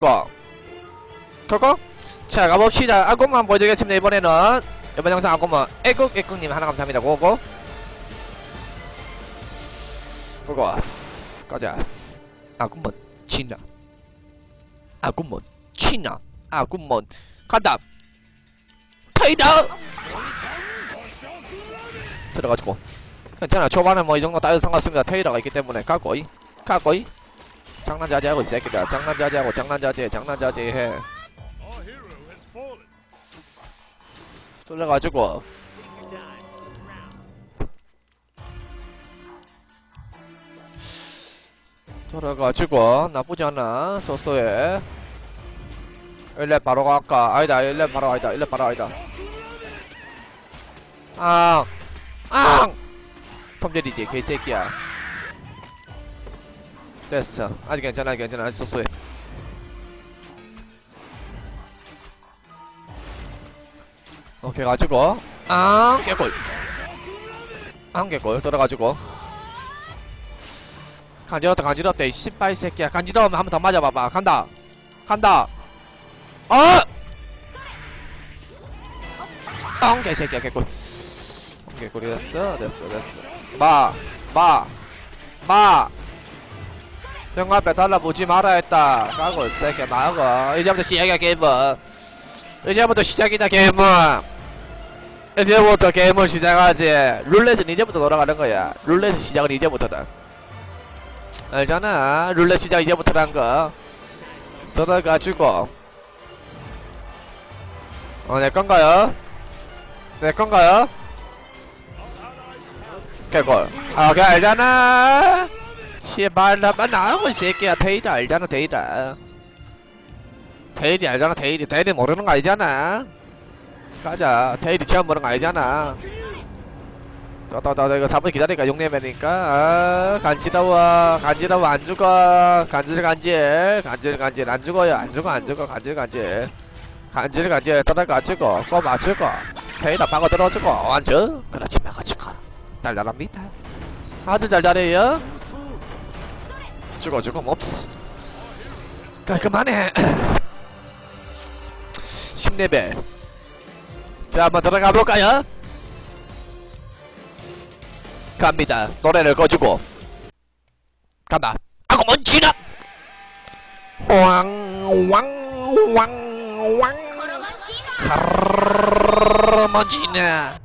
거. 그거? 자, 가봅시다. 아구만 보여드리겠습니다. 이번에는, 이번 영상 아구만, 애국, 애국님 하나 감사합니다. 고고. 그거. 가자. 아구먼, 치나. 아구먼, 치나. 아구먼, 간다. 페이다! 들어가지고. 괜찮아. 초반에 뭐 이 정도 따위 상관없습니다. 테이러가 있기 때문에 가고이. 가고이. 장난자지 하고 이 새끼들. 장난자지 하고 장난자지 해. 장난자지 해. Our hero has fallen. 뚫려가지고. 들어가지고 나쁘지 않아 조소에 1렙 바로 갈까 아니다 1렙 바로 아니다 1렙 바로 아니다 아 앙! 톰제리지 개새끼야 됐어. 아직 괜찮아 괜찮아. 아직 소소해. 오케이 가지고 앙. 개꿀 앙 개꿀 들어가지고. 간지럽다 간지럽다 이 씨발 새끼야. 간지러우면 한 번 더 맞아봐봐. 간다. 간다. 어! 엉 개새끼야 개꿀 엉 개꿀이 됐어. 됐어 됐어. 마마마 형 앞에 달라붙지 말아 했다. 가고 이 새끼야 나가 이제부터 시작이야 게임은. 이제부터 시작이다 게임은. 이제부터 게임을 시작하지. 룰렛은 이제부터 돌아가는 거야. 룰렛 시작은 이제부터다. 알잖아. 룰렛 시작 이제부터란 거. 들어가지고. 어 내 건가요? 내 건가요? 개골. 아 오케이 알잖아 씨발 나만 나하고 이 새끼야. 데이드 알잖아 데이드 데이드 알잖아 데이드 데이드 모르는 거 아니잖아. 가자. 데이드 처음 보는 거 아니잖아. 저저저 이거 4분 기다리니까 용내매니까? 아 간지러워. 간지러워. 안 죽어. 간질 간질. 간질 간질. 안 죽어요. 안 죽어 안 죽어. 간질 간질. 간질 간질. 들어가지고 꼬 맞추고 데이터 파고 들어주고 완전 그렇지 막아주고. 달달합니다. 아주 달달해요 죽어 죽어 몹스 깔끔하네 10레벨 자 한번 들어가 볼까요? 갑니다. 노래를 꺼주고 간다. 아고 먼지나. 왕왕왕왕 카르먼지나.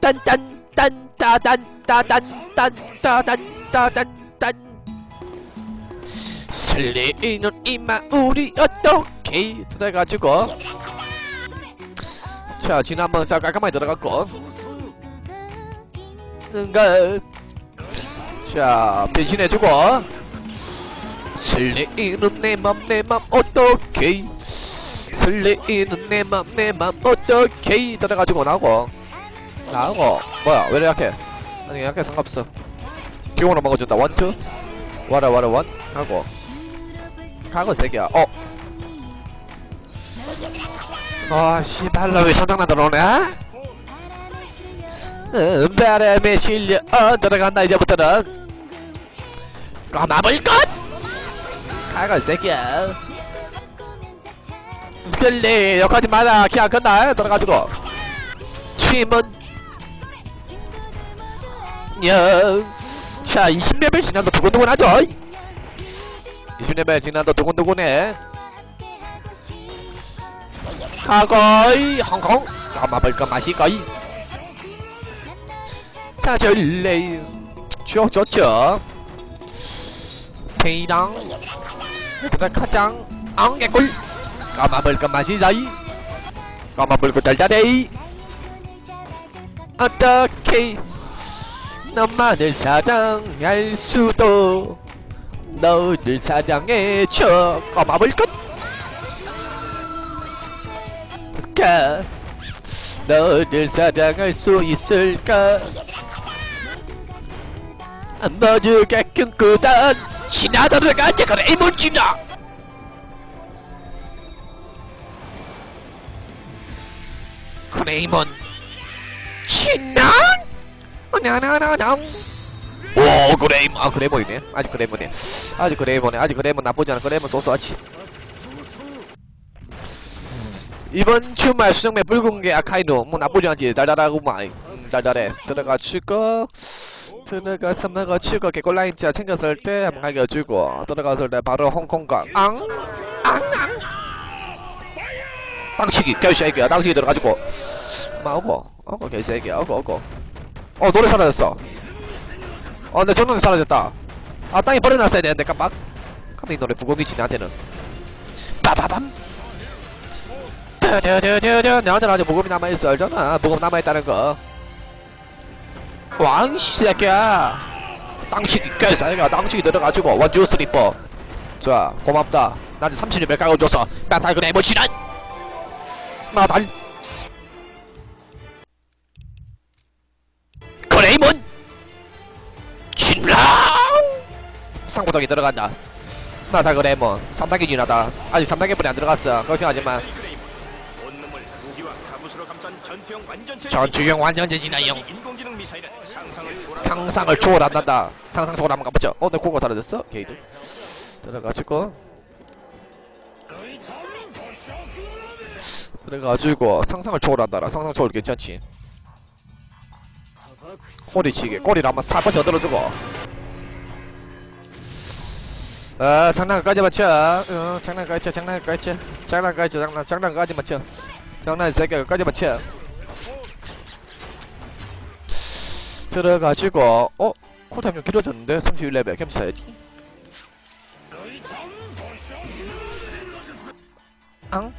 딴딴 딴따단 따단 따단따단딴 설레이는 이마 우리 어떻게 들어가지고. 자 지난번 싹 깔끔하게 들어갔고. 응가 자 변신해주고. 설레이는 내맘내맘 어떻게. 설레이는 내맘내맘 어떻게. 들어가지고 나오고. 나오고. 뭐야 왜 이렇게? 아니 약해 상관없어 기본으로 먹어준다. 원투 와라 와라 원 하고 가고 새끼야. 어. 아, 씨발로 왜 선장난 들어오네? 음, 바람에 실려. 어, 들어간다 이제부터는. 까마블 것! 이 새끼야. 그래 욕하지 마라 키 안 큰다 들어가지고. 취문. 영 자 20레벨 지난도 두근두근하죠? 20레벨 지난도 두근두근해. 가거이 홍콩. 까마블 것 맛이 거이 자 절레 추억 좋죠? 페이랑. 그다 카장. 앙개꿀. 까마블 것 맛이 자이 까마블 것 달달해. 어떻게 너만을 사랑할 수도. 너를 사랑해줘. 까마블 것 있을까? 너를 사랑할 수 있을까? 모두가 꿈꾸던 지나들어가자 그래 이문 지나. 그레이몬 지나 나나나나 오 그레이몬 아 그레이몬이네. 아직 그레이몬이네. 아직 그레이몬이네. 아직 그레이몬 나쁘지 않아. 그레이몬 소소하지. 이번 주말 수정매 붉은 게 아카이노. 뭐 나쁘지 않지. 달달하구만 음, 달달해. 들어가지고 들어가서 먹어주고 개골라인자 챙겼을 때 한번 가겨주고 들어갔을 때 바로 홍콩각 앙! 앙앙! 땅치기. 개새끼야 땅치기 들어가지고. 마오고 오고 개새끼야 오고 오고 어 노래 사라졌어 어, 내 전원이 사라졌다. 아, 땅에 버려놨어야 되는데, 깜빡. 깜빡 이 노래 부금이지, 나한테는. 빠바밤. 드드드드드. 내한테는 아직 부금이 남아있어, 알잖아. 부금 남아있다는 거. 왕씨 새끼야. 땅치기 깨싸이가 땅치기 들어가지고, 원주 스리퍼. 좋아, 고맙다. 나한테 30리벨 까고줬어. 나탈 그래, 뭐 지랄! 나달. 상부덕이 들어간다 나다 그래 뭐. 3단계 진하다. 아직 3단계뿐이 안 들어갔어. 걱정하지마 전투형 완전제 진화형 상상을 초월한 상상을 초월한단다. 상상 초월 한번 가보죠. 어내 코가 사라졌어? 게이드. 들어가지고. 들어가지고 상상을 초월한다라. 상상 초월 괜찮지. 꼬리치기. 꼬리를 한번 살포시 얻어주고 아 장난까지만 쳐 어, 장난까지 쳐 장난까지. 쳐 장난까지 쳐 장난 장난까지만 쳐 장난 새끼까지만 쳐 들어가지고 어? 쿨타임 좀 길어졌는데? 31레벨 겸 써야지 앙?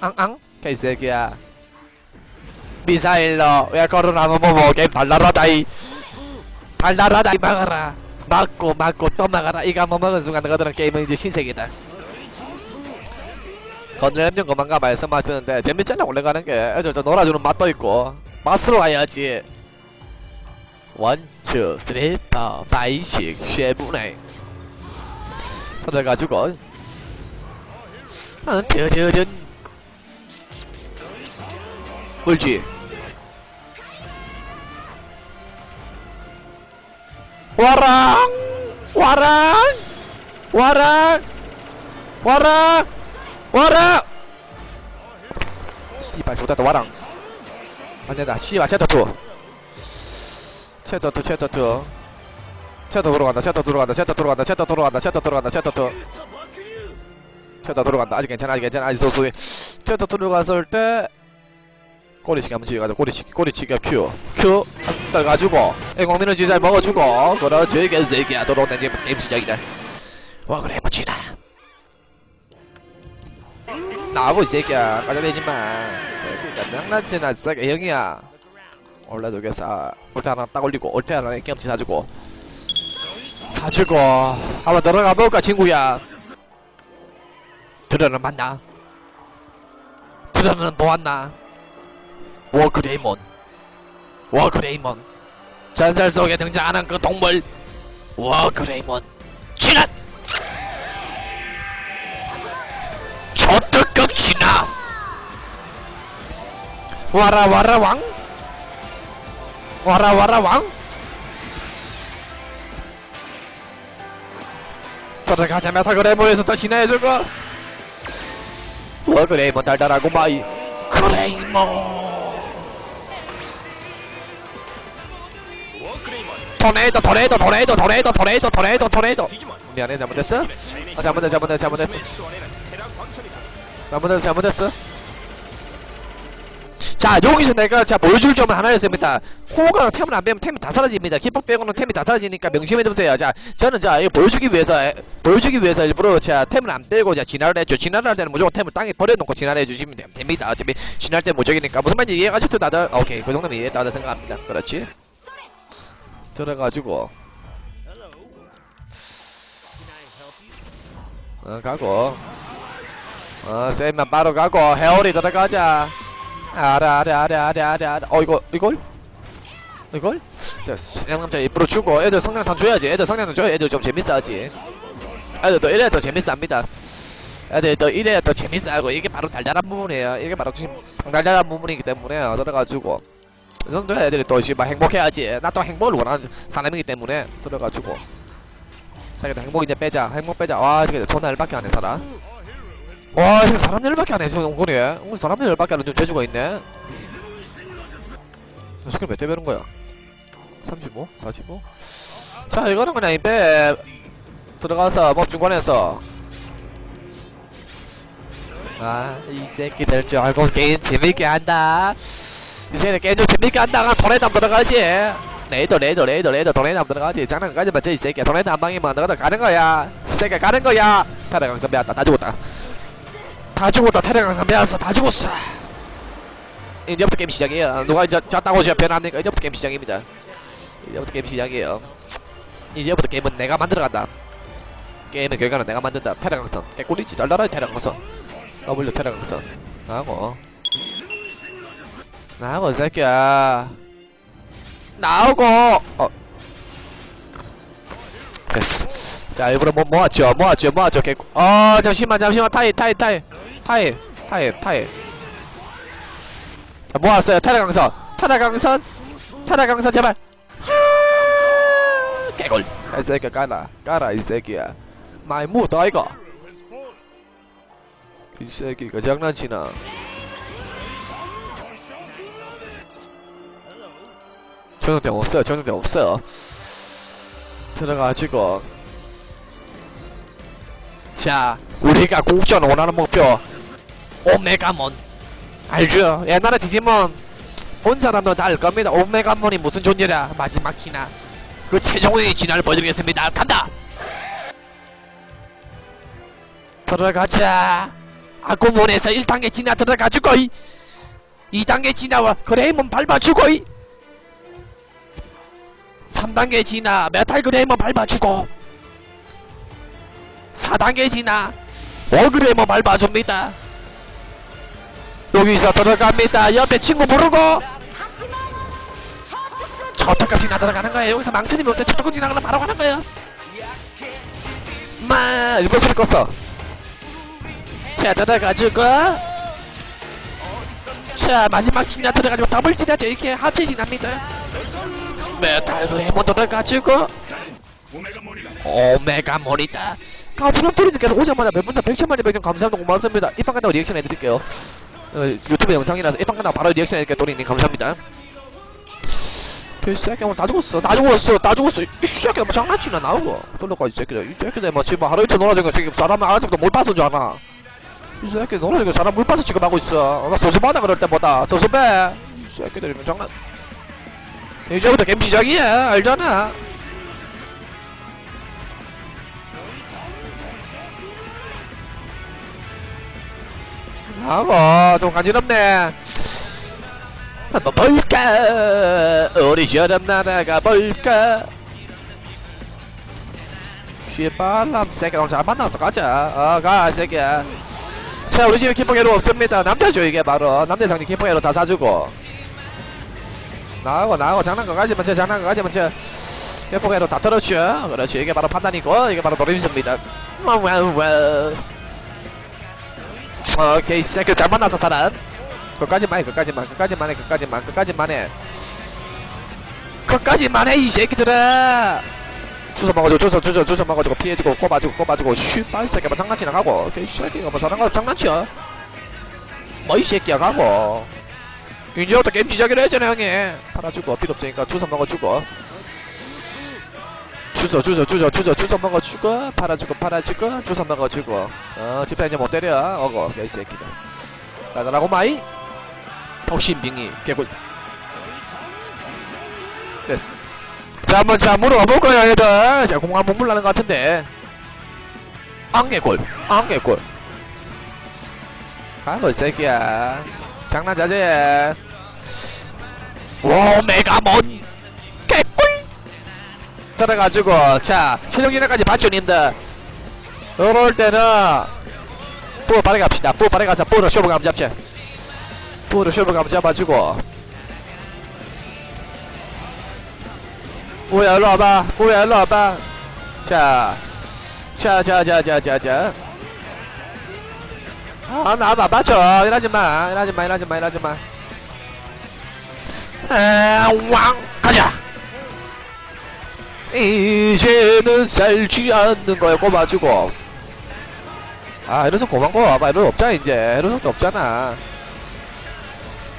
앙앙? 개새끼야. 미사일로 왜 걸어나면 뭐뭐 게임 발랄하다이. 발랄하다이 막아라 맞고 또 막아라. 이거 한번 먹은 순간 너희들은 게임은 이제 신세계다. 건드려면 그만 가봐 해서 맞는데 재밌잖아 올라가는 게. 애들 저 놀아주는 맛도 있고. 맛으로 가야지. 원, 투, 쓰리, 포, 파이, 식, 에잇 그래가지고. 아, 드드든 울지 와랑 와랑 와랑 와랑 와랑. 씨발 좋다 와랑. 안된다 씨발 챕터2 챕터2 챕터2 챕터 들어간다 챕터 들어간다 챕터 들어간다 챕터 들어간다 챕터 들어간다 챕터2 챕터 들어간다. 아직 괜찮아 아직 괜찮아. 아직 소소해 챕터 들어갔을 때 꼬리치기 한번 치가지고 꼬리치기 꼬리치기가 큐. 큐. 떨가지고. 애공민은 지잘 먹어주고. 그렇지 개새끼야 들어온다 이제 게임 시작이다. 와 그래 멋지다. 나하고 이 새끼야 까져대지마. 새끼가 장난치나 새끼 형이야. 원래도 그래서 올테 하나 딱 올리고 올테 하나 게임치 사주고. 사주고. 한번 들어가 볼까 친구야? 들어는 맞나? 들어는 보았나? 워크레이몬 워크레이몬 전설 속에 등장하는 그 동물. 워크레이몬 진화 초특급 진화! 와라 와라 왕? 와라 와라 왕? 들어가자 메타그레이몬에서 더 진화해주고 워크레이몬 달달하고 마이. 크레이몬 토네이도 토네이도 토네이도 토네이도 토네이도 토네이도 토네이도 미안해 잘못했어? 아 잘못했어 잘못했어 잘못했어. 잘못했어 잘못했어. 자 여기서 내가 자 보여줄 점은 하나였습니다. 호가랑 템을 안 빼면 템이 다 사라집니다. 기폭 빼고는 템이 다 사라지니까 명심해두세요. 자 저는 자 이거 보여주기 위해서 에, 보여주기 위해서 일부러 자 템을 안 빼고 자 진화를 했죠 진화를 할 때는 무조건 템을 땅에 버려놓고 진화를 해주시면 됩- 됩니다. 어차피 진화할 때 무적이니까 무슨 말인지 이해가셨죠 다들? 오케이 그 정도면 이해했다고 생각합니다. 그렇지 들어가지고. 어 가고. 어 쌤만 바로 가고. 헤어리 들어가자. 아래 아래 아래 아래 아래 아래. 어 이거 이걸? 이걸? 됐어. 양남자 입으로 주고. 애들 성냥탄 줘야지. 애들 성냥탄 줘야 애들 좀 재밌어하지. 애들 또 이래야 더 재밌어합니다. 애들 또 이래야 더 재밌어하고 이게 바로 달달한 부분이에요. 이게 바로 지금 상달달한 부분이기 때문에 들어가지고 이 정도 애들이 또 씨발 행복해야지. 나 또 행복을 원하는 사람이기 때문에 들어가지고. 자기들 행복 이제 빼자. 행복 빼자. 와 저기 존나 열밖에 안해 살아 와 지금 사람 열밖에 안해 저 옹골이 오늘 사람 열밖에 안해 좀 재주가 있네. 스킬 몇대 배는 거야? 35? 45? 자 이거는 그냥 이배 들어가서 뭐 중간에서. 아 이 새끼들 줄 알고 게임 재밌게 한다 이 새끼들 게임 좀 재밌게 한다가. 돈에 담 들어가지. 레이더 레이더 레이더 레이더 돈에 담 들어가지. 장난 가지 마지 이 새끼야. 돈에 담 방이면 너가 가는 거야. 이 새끼야 가는 거야. 태래강선 배웠다. 다 죽었다. 다 죽었다. 태래강선 배웠어. 다 죽었어. 이제부터 게임 시작이에요. 누가 이제 졌다고 제 변합니까? 이제부터 게임 시작입니다. 이제부터 게임 시작이에요. 이제부터 게임은 내가 만들어간다. 게임의 결과는 내가 만든다. 태래강선 개꿀이지. 달달하지 태래강선 W 태래강선 나하고 나하고 이 새끼야. 나오고. 어. 됐어. 자 일부러 뭐 모았죠? 모았죠? 모았죠? 개꿀. 어 잠시만 잠시만. 타이 타이 타이 타이 타이 타이 자 모았어요? 태래강선. 태래강선? 태래강선 제발. 개꿀. 이 새끼야 까라 까라 이 새끼야. 많이 묻어 이거. 이 새끼가 장난치나 전용대 없어요 전용대 없어요. 들어가지고. 자 우리가 국전 원하는 목표. 오메가몬. 알죠? 옛날에 디지몬 온 사람도 다 알 겁니다. 오메가몬이 무슨 존재라 마지막 희나. 그 최종의 진화를 보여드리겠습니다. 간다! 들어가자. 아구몬에서 1단계 진화 들어가주고 이. 2단계 진화와 그레이몬 밟아주고 이 3단계 진화 메탈 그레이몬 밟아주고 4단계 진화 월그레이몬 밟아줍니다. 여기서 들어갑니다. 옆에 친구 부르고 저택값 지나 들어가는 거예요. 여기서 망설이면 어때 저택값 지나가면 바로 가는 거예요. 마 일본 소리 껐어. 자 들어가지고 자 마지막 진화 들어가지고 더블 진화죠. 이렇게 합체 진화입니다 메탈 그레이몬 들어가지고. 오메가 모니다. 가주는 뿌리님께서 오자마자 몇 분자 100천만의 백점 감사합니다. 고맙습니다. 입방 간다고 리액션 해드릴게요. 어, 유튜브 영상이라서 입방 간다고 바로 리액션 해드릴게요 또리님. 감사합니다. 이 새끼 다 죽었어. 다 죽었어. 다 죽었어. 이 새끼들 뭐 장난치나 나오고. 이 새끼들. 이 새끼들 뭐 지금 하루 이틀 거 지금 사람 아직도 못 봤은 줄 아나? 이 새끼 놀아준 거 사람 물 빠서 지금 하고 있어. 나 섭섭하다 그럴 때보다. 섭섭해 이 새끼들이 뭐 장난 이제부터 게임 시작이야. 알잖아. 하고 좀 간지럽네. 한번 볼까? 우리처럼 날아가 볼까? 쥐발람 새끼 오늘 잘 만나서 가자. 어가 새끼야. 자 우리 집에 기포개로 없습니다. 남자죠 이게 바로. 남대상님 기포개로 다 사주고 나하고 나하고 장난감 가지만 제 장난감 가지만 제 기포개로 다 털었죠? 그렇지 이게 바로 판단이고 이게 바로 노림수입니다. 오케이 새끼 잘 만나서 사람. 그까지만 해 그까지만 그까지만 해 그까지만 그까지만 해. 그까지만 해이 새끼들아. 주워 먹어주고 주워 주워 주워 먹어주고 피해주고 꼽아주고 꼽아주고 슈발 새끼 뭐 장난치나 가고. 이 새끼가 뭐 사람 가고 장난치야? 뭐 이 새끼야 가고 이제부터 게임 시작이라 했잖아 형님. 팔아주고 필요 없으니까 주워 먹어주고. 주워 주워 주워 주워 주워 먹어주고. 팔아주고 팔아주고. 주워 먹어주고. 어 집에 이제 못 때려? 어거 이 새끼들. 나가라고 마이. 덕신빙이 개굴. 됐어. 자 한번 자 물어봐 볼 거야 얘들. 자 공항 문물 나는 것 같은데. 안개골 안개골. 가고 이 새끼야. 장난 자제 오 메가몬 개꿀? 들어가지고 자 실력이나까지 봤죠 님들? 이럴 때는 뿌 빠르게 갑시다. 뿌 빠르게 가자. 뿌로 쇼부 감 잡지. 뿌로 쇼부 감 잡아주고. 뿌야 일로 와봐. 뿌야 일로 와봐. 자자자자자자자. 아나 봐. 맞죠 이러지마. 이러지마. 이러지마. 이러지마. 아, 왕 가자. 이제는 살지 않는 거야 꼽아주고 아 이러서 고만 꼽아봐. 이러서 없잖아 이제. 이러서 없잖아.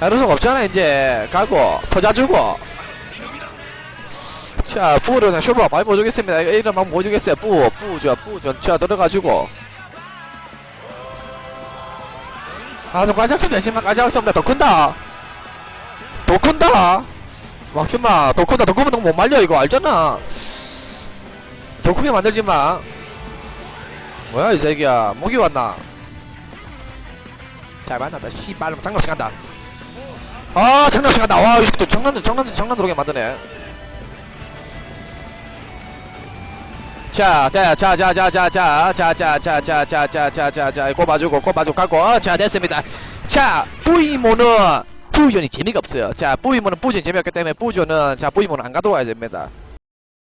이러서 없잖아 이제. 가고 터자주고 자 그냥 쇼부가 많이 보여주겠습니다. 이거 이름 한번 보여주겠어요. 뿌 뿌죠 뿌죠 자 들어가지고. 아좀 가작점 내시면 가작점 더 큰다 더 큰다 막심마 더 큰다 더 크면 너무 못 말려 이거 알잖아 더 크게 만들지마 뭐야 이 새끼야 목이 왔나 잘 만났다 씨발 장난식 한다 아 장난식 한다 와이 새끼 또 장난 장난 장난 들어오게 만드네 자, 자, 자, 자, 자, 자, 자, 자, 자, 자, 자, 자, 자, 자, 자, 자, 꼽아주고, 꼽아주고, 가고, 자, 됐습니다. 자, 뿌이모는, 뿌전이 재미가 없어요. 자, 뿌이모는 뿌전이 재미없기 때문에 뿌전은, 자, 뿌이모는 안 가도록 해야 됩니다.